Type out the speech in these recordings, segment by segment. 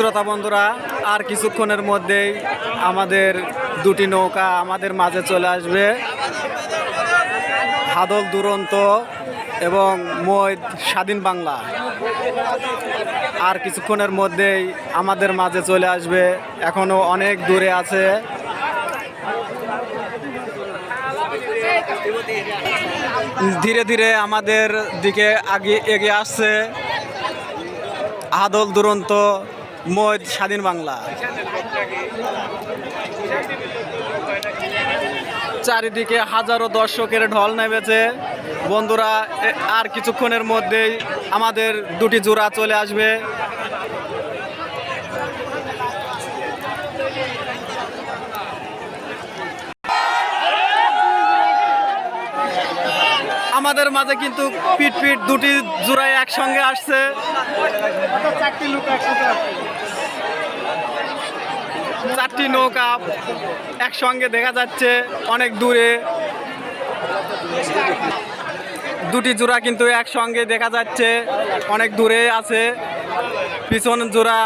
শ্রোতা বন্ধুরা, আর কিছুক্ষণের মধ্যেই আমাদের দুটি নৌকা আমাদের মাঝে চলে আসবে। হাদল দুরন্ত এবং মৈদ স্বাধীন বাংলা। আর কিছুক্ষণের মধ্যেই আমাদের মাঝে চলে আসবে, এখনও অনেক দূরে আছে। ধীরে ধীরে আমাদের দিকে আগে এগিয়ে আসছে। আদল দুরন্ত মৈদ, স্বাধীন বাংলা। চারিদিকে হাজারো দর্শকের ঢল নেমেছে। বন্ধুরা আর কিছুক্ষণের মধ্যেই আমাদের দুটি জোড়া চলে আসবে। আমাদের মাঝে কিন্তু পিট পিট দুটি জোড়ায় একসঙ্গে আসছে। চারটি নৌকা একসঙ্গে দেখা যাচ্ছে অনেক দূরে। দুটি জোড়া কিন্তু একসঙ্গে দেখা যাচ্ছে অনেক দূরে আছে। পিছন জোড়া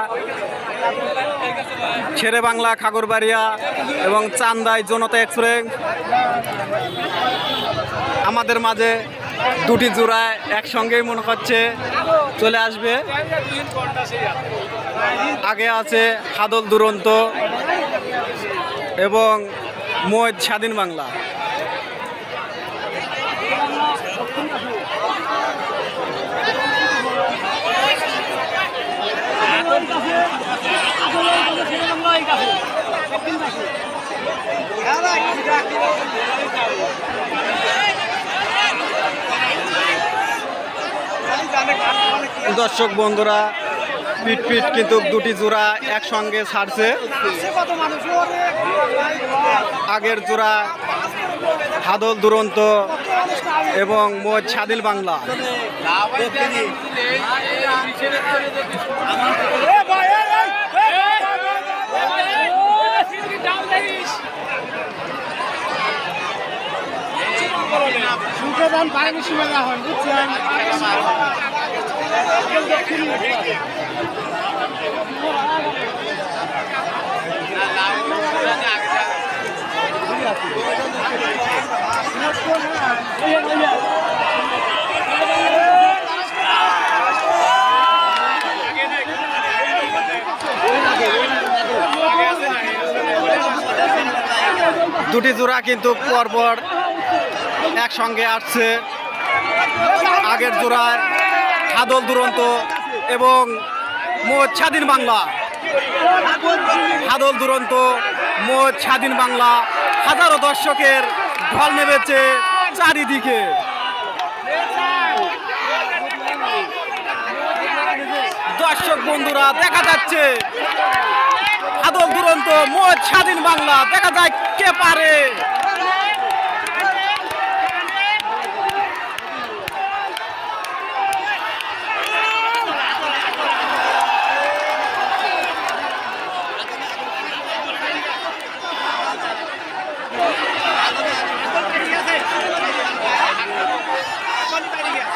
ছেড়ে বাংলা খাগরবাড়িয়া এবং চান্দাই জনতা এক্সপ্রেস। আমাদের মাঝে দুটি জোড়া একসঙ্গেই মনে হচ্ছে চলে আসবে। আগে আছে হাদল দুরন্ত এবং মৈদ স্বাধীন বাংলা। দর্শক বন্ধুরা পিট পিট কিন্তু দুটি জোড়া একসঙ্গে ছাড়ছে। আগের জোড়া হাদল দুরন্ত এবং মোজ সাদিল বাংলা। সুখে দাম বাইরে সীমা হয় বুঝছেন? দুটি জোড়া কিন্তু পরপর একসঙ্গে আসছে আগের জোড়ায় হাদল দুরন্ত এবং স্বাধীন বাংলা। হাদল দুরন্ত, মোট স্বাধীন বাংলা। হাজারো দর্শকের ঢল নেমেছে চারিদিকে। দর্শক বন্ধুরা, দেখা যাচ্ছে। আদল দুরন্ত, মোট স্বাধীন বাংলা। দেখা যায় কে পারে? পানি বাইরে গিয়া